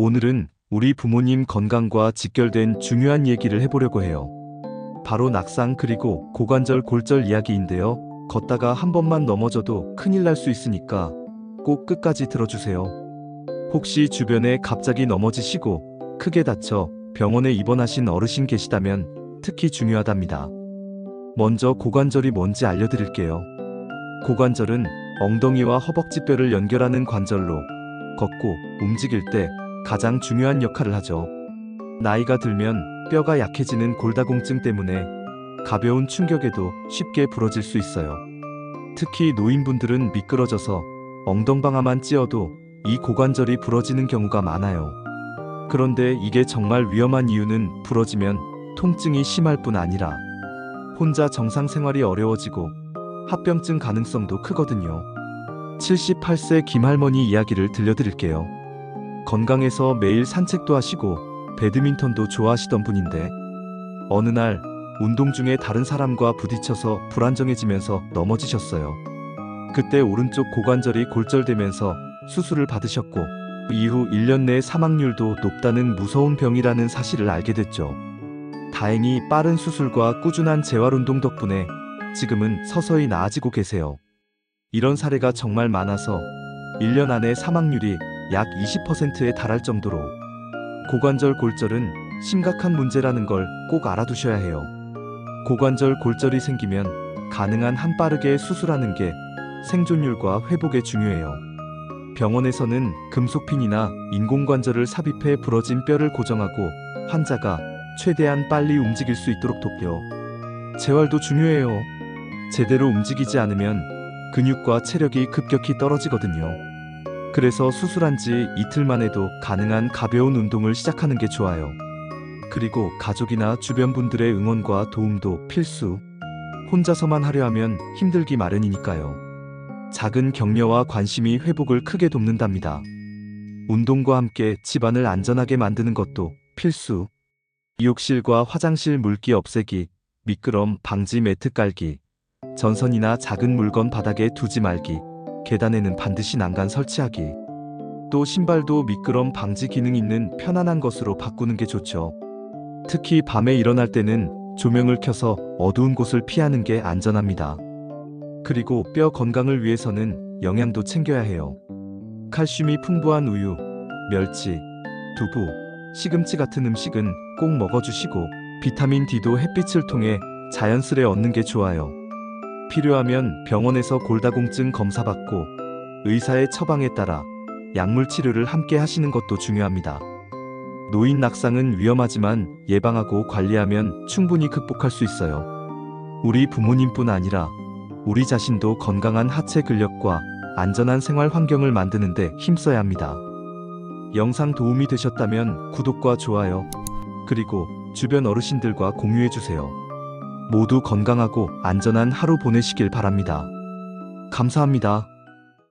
오늘은 우리 부모님 건강과 직결된 중요한 얘기를 해보려고 해요. 바로 낙상 그리고 고관절 골절 이야기인데요. 걷다가 한 번만 넘어져도 큰일 날 수 있으니까 꼭 끝까지 들어주세요. 혹시 주변에 갑자기 넘어지시고 크게 다쳐 병원에 입원하신 어르신 계시다면 특히 중요하답니다. 먼저 고관절이 뭔지 알려드릴게요. 고관절은 엉덩이와 허벅지뼈를 연결하는 관절로 걷고 움직일 때 가장 중요한 역할을 하죠. 나이가 들면 뼈가 약해지는 골다공증 때문에 가벼운 충격에도 쉽게 부러질 수 있어요. 특히 노인분들은 미끄러져서 엉덩방아만 찧어도 이 고관절이 부러지는 경우가 많아요. 그런데 이게 정말 위험한 이유는 부러지면 통증이 심할 뿐 아니라 혼자 정상 생활이 어려워지고 합병증 가능성도 크거든요. 78세 김할머니 이야기를 들려드릴게요. 건강해서 매일 산책도 하시고 배드민턴도 좋아하시던 분인데 어느 날 운동 중에 다른 사람과 부딪혀서 불안정해지면서 넘어지셨어요. 그때 오른쪽 고관절이 골절되면서 수술을 받으셨고 이후 1년 내 사망률도 높다는 무서운 병이라는 사실을 알게 됐죠. 다행히 빠른 수술과 꾸준한 재활 운동 덕분에 지금은 서서히 나아지고 계세요. 이런 사례가 정말 많아서 1년 안에 사망률이 약 20%에 달할 정도로 고관절 골절은 심각한 문제라는 걸 꼭 알아두셔야 해요. 고관절 골절이 생기면 가능한 한 빠르게 수술하는 게 생존율과 회복에 중요해요. 병원에서는 금속핀이나 인공관절을 삽입해 부러진 뼈를 고정하고 환자가 최대한 빨리 움직일 수 있도록 돕죠. 재활도 중요해요. 제대로 움직이지 않으면 근육과 체력이 급격히 떨어지거든요. 그래서 수술한 지 이틀만 해도 가능한 가벼운 운동을 시작하는 게 좋아요. 그리고 가족이나 주변 분들의 응원과 도움도 필수. 혼자서만 하려 하면 힘들기 마련이니까요. 작은 격려와 관심이 회복을 크게 돕는답니다. 운동과 함께 집안을 안전하게 만드는 것도 필수. 욕실과 화장실 물기 없애기, 미끄럼 방지 매트 깔기, 전선이나 작은 물건 바닥에 두지 말기, 계단에는 반드시 난간 설치하기. 또 신발도 미끄럼 방지 기능 있는 편안한 것으로 바꾸는 게 좋죠. 특히 밤에 일어날 때는 조명을 켜서 어두운 곳을 피하는 게 안전합니다. 그리고 뼈 건강을 위해서는 영양도 챙겨야 해요. 칼슘이 풍부한 우유, 멸치, 두부, 시금치 같은 음식은 꼭 먹어주시고 비타민 D도 햇빛을 통해 자연스레 얻는 게 좋아요. 필요하면 병원에서 골다공증 검사받고 의사의 처방에 따라 약물 치료를 함께 하시는 것도 중요합니다. 노인 낙상은 위험하지만 예방하고 관리하면 충분히 극복할 수 있어요. 우리 부모님뿐 아니라 우리 자신도 건강한 하체 근력과 안전한 생활 환경을 만드는데 힘써야 합니다. 영상 도움이 되셨다면 구독과 좋아요, 그리고 주변 어르신들과 공유해주세요. 모두 건강하고 안전한 하루 보내시길 바랍니다. 감사합니다.